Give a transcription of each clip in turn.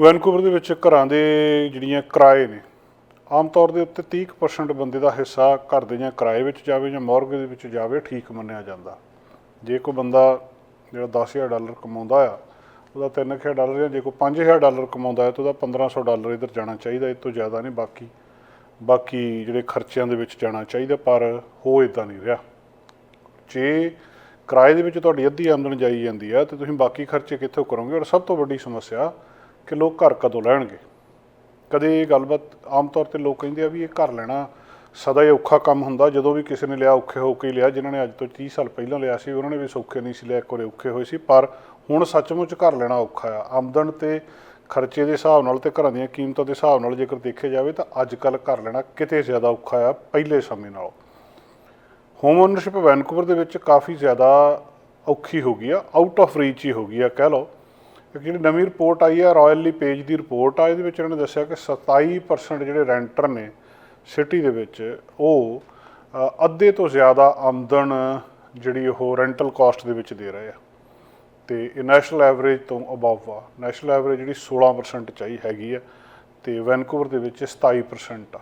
Vancouver ਦੇ ਵਿੱਚ ਘਰਾਂ ਦੇ ਜਿਹੜੀਆਂ ਕਿਰਾਏ ਨੇ, ਆਮ ਤੌਰ ਦੇ ਉੱਤੇ 30% ਬੰਦੇ ਦਾ ਹਿੱਸਾ ਘਰ ਦੇ ਜਾਂ ਕਿਰਾਏ ਵਿੱਚ ਜਾਵੇ ਜਾਂ ਮੌਰਗੇਜ ਦੇ ਵਿੱਚ ਜਾਵੇ, ਠੀਕ ਮੰਨਿਆ ਜਾਂਦਾ। ਜੇ ਕੋਈ ਬੰਦਾ ਜਿਹੜਾ 10000 ਡਾਲਰ ਕਮਾਉਂਦਾ ਆ, ਉਹਦਾ 3000 ਡਾਲਰ ਜਾਂ ਜੇ ਕੋਈ 5000 ਡਾਲਰ ਕਮਾਉਂਦਾ ਹੈ, ਤਾਂ ਉਹਦਾ 1500 ਡਾਲਰ ਇੱਧਰ ਜਾਣਾ ਚਾਹੀਦਾ, ਇਹ ਤੋਂ ਜ਼ਿਆਦਾ ਨਹੀਂ ਬਾਕੀ। ਬਾਕੀ ਜਿਹੜੇ ਖਰਚਿਆਂ ਦੇ ਵਿੱਚ ਜਾਣਾ ਚਾਹੀਦਾ, ਪਰ ਹੋ ਇਦਾਂ ਨਹੀਂ ਰਿਹਾ। ਜੇ ਕਿਰਾਏ ਦੇ ਵਿੱਚ ਤੁਹਾਡੀ ਅੱਧੀ ਆਮਦਨ ਜਾਈ ਜਾਂਦੀ ਆ ਤੇ ਤੁਸੀਂ ਬਾਕੀ ਖਰਚੇ ਕਿੱਥੋਂ ਕਰੋਗੇ? ਔਰ ਸਭ ਤੋਂ ਵੱਡੀ ਸਮੱਸਿਆ ਕਿ ਲੋਕ ਘਰ ਕਦੋਂ ਲੈਣਗੇ? ਕਦੇ ਇਹ ਗੱਲਬਾਤ ਆਮ ਤੌਰ ਤੇ ਲੋਕ ਕਹਿੰਦੇ ਆ ਵੀ ਇਹ ਘਰ ਲੈਣਾ ਸਦਾ ਹੀ ਔਖਾ ਕੰਮ ਹੁੰਦਾ। ਜਦੋਂ ਵੀ ਕਿਸੇ ਨੇ ਲਿਆ ਔਖੇ ਹੋ ਕੇ ਹੀ ਲਿਆ, ਜਿਨ੍ਹਾਂ ਨੇ ਅੱਜ ਤੋਂ 30 ਸਾਲ ਪਹਿਲਾਂ ਲਿਆ ਸੀ, ਉਹਨਾਂ ਨੇ ਵੀ ਸੌਖੇ ਨਹੀਂ ਸੀ ਲਿਆ, ਇੱਕ ਵਾਰੀ ਔਖੇ ਹੋਏ ਸੀ। ਪਰ ਹੁਣ ਸੱਚਮੁੱਚ ਘਰ ਲੈਣਾ ਔਖਾ ਆ। ਆਮਦਨ ਤੇ ਖਰਚੇ ਦੇ ਹਿਸਾਬ ਨਾਲ ਤੇ ਘਰਾਂ ਦੀਆਂ ਕੀਮਤਾਂ ਦੇ ਹਿਸਾਬ ਨਾਲ ਜੇਕਰ ਦੇਖਿਆ ਜਾਵੇ ਤਾਂ ਅੱਜ ਕੱਲ ਘਰ ਲੈਣਾ ਕਿਤੇ ਜ਼ਿਆਦਾ ਔਖਾ ਆ, ਪਹਿਲੇ ਸਮੇਂ ਨਾਲੋਂ। ਹੋਮ ਓਨਰਸ਼ਿਪ ਵੈਨਕੂਵਰ ਦੇ ਵਿੱਚ ਕਾਫੀ ਜ਼ਿਆਦਾ ਔਖੀ ਹੋ ਗਈ ਆ ਆਊਟ ਆਫ ਰੀਚ ਹੀ ਹੋ ਗਈ ਆ, ਕਹਿ ਲਓ। ਇੱਕ ਜਿਹੜੀ ਨਵੀਂ ਰਿਪੋਰਟ ਆਈ ਆ ਰਾਇਲੀ ਪੇਜ ਦੀ ਰਿਪੋਰਟ ਆ, ਇਹਦੇ ਵਿੱਚ ਇਹਨਾਂ ਨੇ ਦੱਸਿਆ ਕਿ 27% ਜਿਹੜੇ ਰੈਂਟਰ ਨੇ ਸਿਟੀ ਦੇ ਵਿੱਚ, ਉਹ ਅੱਧੇ ਤੋਂ ਜ਼ਿਆਦਾ ਆਮਦਨ ਜਿਹੜੀ ਉਹ ਰੈਂਟਲ ਕਾਸਟ ਦੇ ਵਿੱਚ ਦੇ ਰਹੇ ਆ। ਤੇ ਇਹ ਨੈਸ਼ਨਲ ਐਵਰੇਜ ਤੋਂ ਅਬਵ ਆ। ਨੈਸ਼ਨਲ ਐਵਰੇਜ ਜਿਹੜੀ 16% ਚਾਹੀ ਹੈਗੀ ਆ, ਤੇ ਵੈਨਕੂਵਰ ਦੇ ਵਿੱਚ 27% ਆ।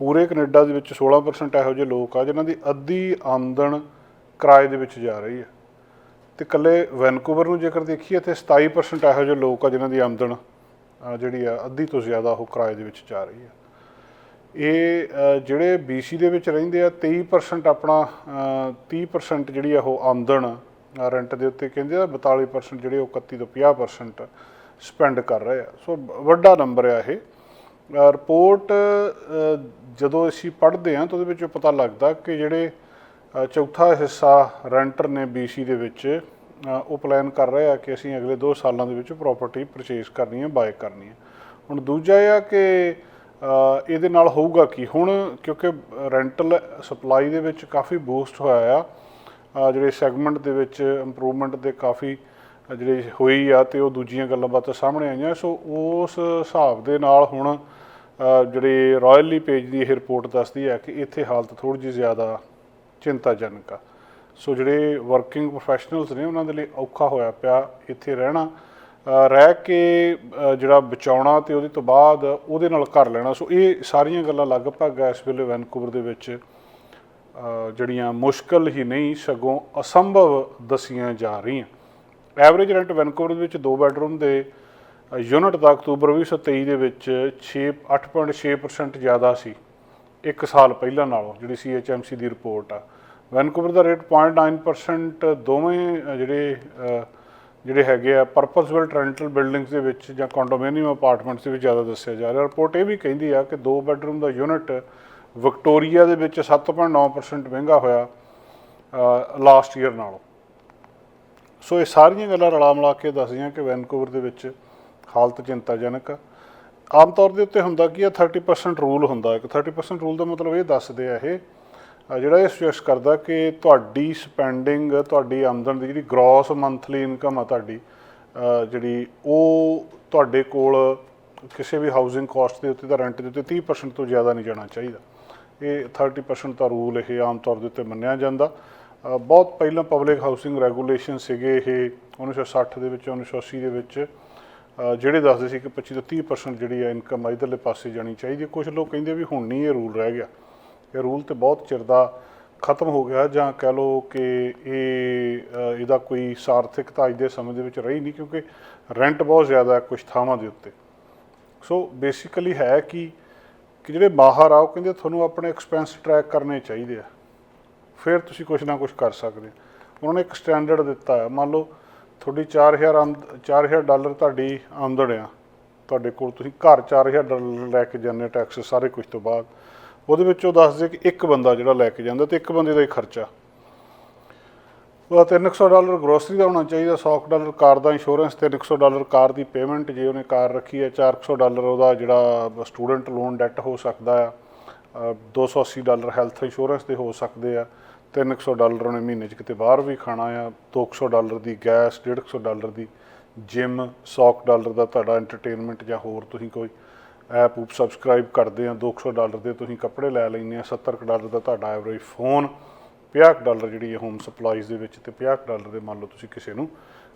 ਪੂਰੇ ਕੈਨੇਡਾ ਦੇ ਵਿੱਚ 16% ਇਹੋ ਜਿਹੇ ਲੋਕ ਆ, ਜਿਨ੍ਹਾਂ ਦੀ ਅੱਧੀ ਆਮਦਨ ਕਿਰਾਏ ਦੇ ਵਿੱਚ ਜਾ ਰਹੀ ਹੈ ਤੇ ਇਕੱਲੇ ਵੈਨਕੂਵਰ ਨੂੰ ਜੇਕਰ ਦੇਖੀਏ ਤੇ 27% ਇਹੋ ਜਿਹੇ ਲੋਕ ਆ ਜਿਨ੍ਹਾਂ ਦੀ ਆਮਦਨ ਜਿਹੜੀ ਆ ਅੱਧੀ ਤੋਂ ਜ਼ਿਆਦਾ ਉਹ ਕਿਰਾਏ ਦੇ ਵਿੱਚ ਜਾ ਰਹੀ ਆ। ਇਹ ਅ, ਜਿਹੜੇ BC ਦੇ ਵਿੱਚ ਰਹਿੰਦੇ ਆ 23% ਆਪਣਾ ਅ, 30% ਜਿਹੜੀ ਆ ਉਹ ਆਮਦਨ ਰੈਂਟ ਦੇ ਉੱਤੇ ਕਹਿੰਦੇ ਆ 42% ਜਿਹੜੇ ਉਹ 31 ਤੋਂ 50% ਸਪੈਂਡ ਕਰ ਰਹੇ ਆ। ਸੋ ਵੱਡਾ ਨੰਬਰ ਆ ਇਹ। ਰਿਪੋਰਟ ਜਦੋਂ ਅਸੀਂ ਪੜ੍ਹਦੇ ਹਾਂ ਤਾਂ ਉਹਦੇ ਵਿੱਚ ਪਤਾ ਲੱਗਦਾ ਕਿ ਜਿਹੜੇ ਚੌਥਾ ਹਿੱਸਾ ਰੈਂਟਰ ਨੇ BC ਦੇ ਵਿੱਚ ਉਹ ਪਲਾਨ ਕਰ ਰਹੇ ਆ ਕਿ ਅਸੀਂ ਅਗਲੇ 2 ਸਾਲਾਂ ਦੇ ਵਿੱਚ ਪ੍ਰਾਪਰਟੀ ਪਰਚੇਸ ਕਰਨੀ ਹੈ ਬਾਏ ਕਰਨੀ ਹੈ ਹੁਣ ਦੂਜਾ ਇਹ ਆ ਕਿ ਇਹਦੇ ਨਾਲ ਹੋਊਗਾ ਕੀ? ਹੁਣ ਕਿਉਂਕਿ ਰੈਂਟਲ ਸਪਲਾਈ ਦੇ ਵਿੱਚ ਕਾਫੀ ਬੂਸਟ ਹੋਇਆ ਆ ਜਿਹੜੇ ਸੈਗਮੈਂਟ ਦੇ ਵਿੱਚ ਇੰਪਰੂਵਮੈਂਟ ਦੇ ਕਾਫੀ ਅ, ਜਿਹੜੇ ਹੋਈ ਆ ਤੇ ਉਹ ਦੂਜੀਆਂ ਗੱਲਾਂ ਬਾਤਾਂ ਸਾਹਮਣੇ ਆਈਆਂ। ਸੋ ਉਸ ਹਿਸਾਬ ਦੇ ਨਾਲ ਹੁਣ ਅ, ਜਿਹੜੇ ਰਾਇਲੀ ਪੇਜ ਦੀ ਇਹ ਰਿਪੋਰਟ ਦੱਸਦੀ ਹੈ ਕਿ ਇੱਥੇ ਹਾਲਤ ਥੋੜੀ ਜਿਹੀ ਜ਼ਿਆਦਾ ਚਿੰਤਾਜਨਕ ਆ। ਸੋ ਜਿਹੜੇ ਵਰਕਿੰਗ ਪ੍ਰੋਫੈਸ਼ਨਲਸ ਨੇ ਉਹਨਾਂ ਦੇ ਲਈ ਔਖਾ ਹੋਇਆ ਪਿਆ ਇੱਥੇ ਰਹਿਣਾ। ਰਹਿ ਕੇ ਜਿਹੜਾ ਬਚਾਉਣਾ ਤੇ ਉਹਦੇ ਤੋਂ ਬਾਅਦ ਉਹਦੇ ਨਾਲ ਘਰ ਲੈਣਾ। ਸੋ ਇਹ ਸਾਰੀਆਂ ਗੱਲਾਂ ਲਗਭਗ ਇਸ ਵੇਲੇ ਵੈਨਕੂਵਰ ਦੇ ਵਿੱਚ ਜਿਹੜੀਆਂ ਮੁਸ਼ਕਲ ਹੀ ਨਹੀਂ, ਸਗੋਂ ਅਸੰਭਵ ਦਸੀਆਂ ਜਾ ਰਹੀਆਂ। ਐਵਰੇਜ ਰੈਂਟ ਵੈਨਕੂਵਰ ਦੇ ਵਿੱਚ 2 ਬੈਡਰੂਮ ਦੇ ਯੂਨਿਟ ਦਾ ਅਕਤੂਬਰ 2023 ਦੇ ਵਿੱਚ 6 8.6% ਜ਼ਿਆਦਾ ਸੀ। ਇੱਕ ਸਾਲ ਪਹਿਲਾਂ ਨਾਲੋਂ, ਜਿਹੜੀ CHMC ਦੀ ਰਿਪੋਰਟ ਆ। ਵੈਨਕੂਵਰ ਦਾ ਰੇਟ 0.9% ਦੋਵੇਂ ਜਿਹੜੇ ਜਿਹੜੇ ਹੈਗੇ ਆ ਪਰਪਸ ਬਿਲਟ ਰੈਂਟਲ ਬਿਲਡਿੰਗਸ ਦੇ ਵਿੱਚ ਜਾਂ ਕੰਡੋਮੀਨੀਅਮ ਅਪਾਰਟਮੈਂਟਸ ਦੇ ਵਿੱਚ ਜ਼ਿਆਦਾ ਦੱਸਿਆ ਜਾ ਰਿਹਾ। ਰਿਪੋਰਟ ਇਹ ਵੀ ਕਹਿੰਦੀ ਆ ਕਿ ਦੋ ਬੈਡਰੂਮ ਦਾ ਯੂਨਿਟ ਵਿਕਟੋਰੀਆ ਦੇ ਵਿੱਚ 7.9% ਮਹਿੰਗਾ ਹੋਇਆ ਲਾਸਟ ਈਅਰ ਨਾਲੋਂ। ਸੋ ਇਹ ਸਾਰੀਆਂ ਗੱਲਾਂ ਰਲਾ ਮਿਲਾ ਕੇ ਦੱਸਦੀਆਂ ਕਿ ਵੈਨਕੂਵਰ ਦੇ ਵਿੱਚ ਹਾਲਤ ਚਿੰਤਾਜਨਕ ਆ। ਆਮ ਤੌਰ ਦੇ ਉੱਤੇ ਹੁੰਦਾ ਕੀ ਆ 30% ਰੂਲ ਹੁੰਦਾ। ਇੱਕ 30% ਰੂਲ ਦਾ ਮਤਲਬ ਇਹ ਦੱਸਦੇ ਆ ਇਹ ਜਿਹੜਾ ਇਹ ਸੁਜੈਸਟ ਕਰਦਾ ਕਿ ਤੁਹਾਡੀ ਸਪੈਂਡਿੰਗ ਤੁਹਾਡੀ ਆਮਦਨ ਦੀ ਜਿਹੜੀ ਗ੍ਰੋਸ ਮੰਥਲੀ ਇਨਕਮ ਆ ਤੁਹਾਡੀ ਜਿਹੜੀ ਉਹ ਤੁਹਾਡੇ ਕੋਲ ਕਿਸੇ ਵੀ ਹਾਊਸਿੰਗ ਕਾਸਟ ਦੇ ਉੱਤੇ ਤਾਂ ਰੈਂਟ ਦੇ ਉੱਤੇ 30% ਤੋਂ ਜ਼ਿਆਦਾ ਨਹੀਂ ਜਾਣਾ ਚਾਹੀਦਾ। ਇਹ 30% ਦਾ ਰੂਲ ਇਹ ਆਮ ਤੌਰ ਦੇ ਉੱਤੇ ਮੰਨਿਆ ਜਾਂਦਾ। ਬਹੁਤ ਪਹਿਲਾਂ ਪਬਲਿਕ ਹਾਊਸਿੰਗ ਰੈਗੂਲੇਸ਼ਨ ਸੀਗੇ ਇਹ 1960 ਦੇ ਵਿੱਚ 1980 ਦੇ ਵਿੱਚ ਜਿਹੜੇ ਦੱਸਦੇ ਸੀ ਕਿ 25 ਤੋਂ 30% ਜਿਹੜੀ ਹੈ ਇਨਕਮ ਇਧਰਲੇ ਪਾਸੇ ਜਾਣੀ ਚਾਹੀਦੀ ਹੈ। ਕੁਝ ਲੋਕ ਕਹਿੰਦੇ ਵੀ ਹੁਣ ਨਹੀਂ ਇਹ ਰੂਲ ਰਹਿ ਗਿਆ। ਇਹ ਰੂਲ ਤੇ ਬਹੁਤ ਚਿਰ ਦਾ ਖਤਮ ਹੋ ਗਿਆ ਜਾਂ ਕਹਿ ਲਓ ਕਿ ਇਹ ਇਹਦਾ ਕੋਈ ਸਾਰਥਿਕਤਾ ਅੱਜ ਦੇ ਸਮੇਂ ਦੇ ਵਿੱਚ ਰਹੀ ਨਹੀਂ ਕਿਉਂਕਿ ਰੈਂਟ ਬਹੁਤ ਜ਼ਿਆਦਾ ਹੈ ਕੁਝ ਥਾਵਾਂ ਦੇ ਉੱਤੇ। ਸੋ ਬੇਸਿਕਲੀ ਹੈ ਕਿ ਕਿ ਜਿਹੜੇ ਬਾਹਰ ਆ, ਉਹ ਕਹਿੰਦੇ ਤੁਹਾਨੂੰ ਆਪਣੇ ਐਕਸਪੈਂਸ ਟਰੈਕ ਕਰਨੇ ਚਾਹੀਦੇ ਆ। ਫਿਰ ਤੁਸੀਂ ਕੁਝ ਨਾ ਕੁਝ ਕਰ ਸਕਦੇ ਉਹਨਾਂ ਨੇ ਇੱਕ ਸਟੈਂਡਰਡ ਦਿੱਤਾ ਹੈ ਮੰਨ ਲਓ ਤੁਹਾਡੀ 4000 ਆਮਦ 4000 ਡਾਲਰ ਤੁਹਾਡੀ ਆਮਦਨ ਆ। ਤੁਹਾਡੇ ਕੋਲ ਤੁਸੀਂ ਘਰ 4000 ਡਾਲਰ ਲੈ ਕੇ ਜਾਂਦੇ ਟੈਕਸ ਸਾਰੇ ਕੁਝ ਤੋਂ ਬਾਅਦ। ਉਹਦੇ ਵਿੱਚ ਉਹ ਦੱਸਦੇ ਕਿ ਇੱਕ ਬੰਦਾ ਜਿਹੜਾ ਲੈ ਕੇ ਜਾਂਦਾ ਤੇ ਇੱਕ ਬੰਦੇ ਦਾ ਹੀ ਖਰਚਾ। ਉਹਦਾ 300 ਡਾਲਰ ਗਰੋਸਰੀ ਦਾ ਹੋਣਾ ਚਾਹੀਦਾ 100 ਡਾਲਰ ਕਾਰ ਦਾ ਇੰਸ਼ੋਰੈਂਸ 300 ਡਾਲਰ ਕਾਰ ਦੀ ਪੇਮੈਂਟ ਜੇ ਉਹਨੇ ਕਾਰ ਰੱਖੀ ਹੈ 400 ਡਾਲਰ ਉਹਦਾ ਜਿਹੜਾ ਸਟੂਡੈਂਟ ਲੋਨ ਡੈਟ ਹੋ ਸਕਦਾ ਆ ਅ, 280 ਡਾਲਰ ਹੈਲਥ ਇੰਸ਼ੋਰੈਂਸ ਦੇ ਹੋ ਸਕਦੇ ਆ 300 ਡਾਲਰ ਉਹਨੇ ਮਹੀਨੇ 'ਚ ਕਿਤੇ ਬਾਹਰ ਵੀ ਖਾਣਾ ਆ 200 ਡਾਲਰ ਦੀ ਗੈਸ 150 ਡਾਲਰ ਦੀ ਜਿਮ 100 ਡਾਲਰ ਦਾ ਤੁਹਾਡਾ ਐਂਟਰਟੇਨਮੈਂਟ ਜਾਂ ਹੋਰ ਤੁਸੀਂ ਕੋਈ ਐਪ ਉਪ ਸਬਸਕ੍ਰਾਈਬ ਕਰਦੇ ਆ 200 ਡਾਲਰ ਦੇ ਤੁਸੀਂ ਕੱਪੜੇ ਲੈ ਲੈਂਦੇ ਆ 70 ਕੁ ਡਾਲਰ ਦਾ ਤੁਹਾਡਾ ਐਵਰੇਜ ਫੋਨ 50 ਕੁ ਡਾਲਰ ਜਿਹੜੀ ਹੈ ਹੋਮ ਸਪਲਾਈਜ਼ ਦੇ ਵਿੱਚ ਤੇ 50 ਕੁ ਡਾਲਰ ਦੇ ਮੰਨ ਲਓ ਤੁਸੀਂ ਕਿਸੇ ਨੂੰ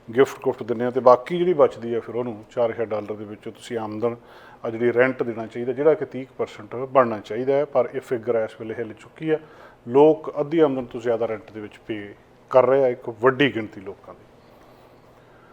ਗਿਫਟ ਗੁਫਟ ਦਿੰਦੇ ਆ ਤੇ ਬਾਕੀ ਜਿਹੜੀ ਬਚਦੀ ਆ ਫਿਰ ਉਹਨੂੰ 4000 ਡਾਲਰ ਦੇ ਵਿੱਚੋਂ ਤੁਸੀਂ ਆਮਦਨ ਆ ਜਿਹੜੀ ਰੈਂਟ ਦੇਣਾ ਚਾਹੀਦਾ, ਜਿਹੜਾ ਕਿ 30% ਬਣਨਾ ਚਾਹੀਦਾ ਹੈ, ਪਰ ਇਹ ਫਿਗਰ ਇਸ ਵੇਲੇ ਹਿੱਲ ਚੁੱਕੀ ਆ ਲੋਕ ਅੱਧੀ ਆਮਦਨ ਤੋਂ ਜ਼ਿਆਦਾ ਰੈਂਟ ਦੇ ਵਿੱਚ ਪੇ ਕਰ ਰਹੇ ਆ, ਇੱਕ ਵੱਡੀ ਗਿਣਤੀ ਲੋਕਾਂ ਦੀ।